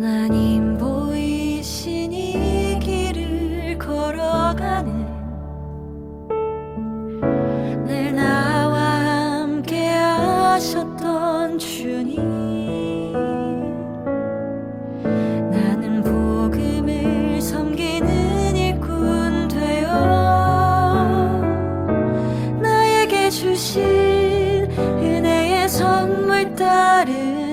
하나님 보이신 이 길을 걸어가는 늘 나와 함께 하셨던 주님. 나는 복음을 섬기는 일꾼 되어 나에게 주신 은혜의 선물 따르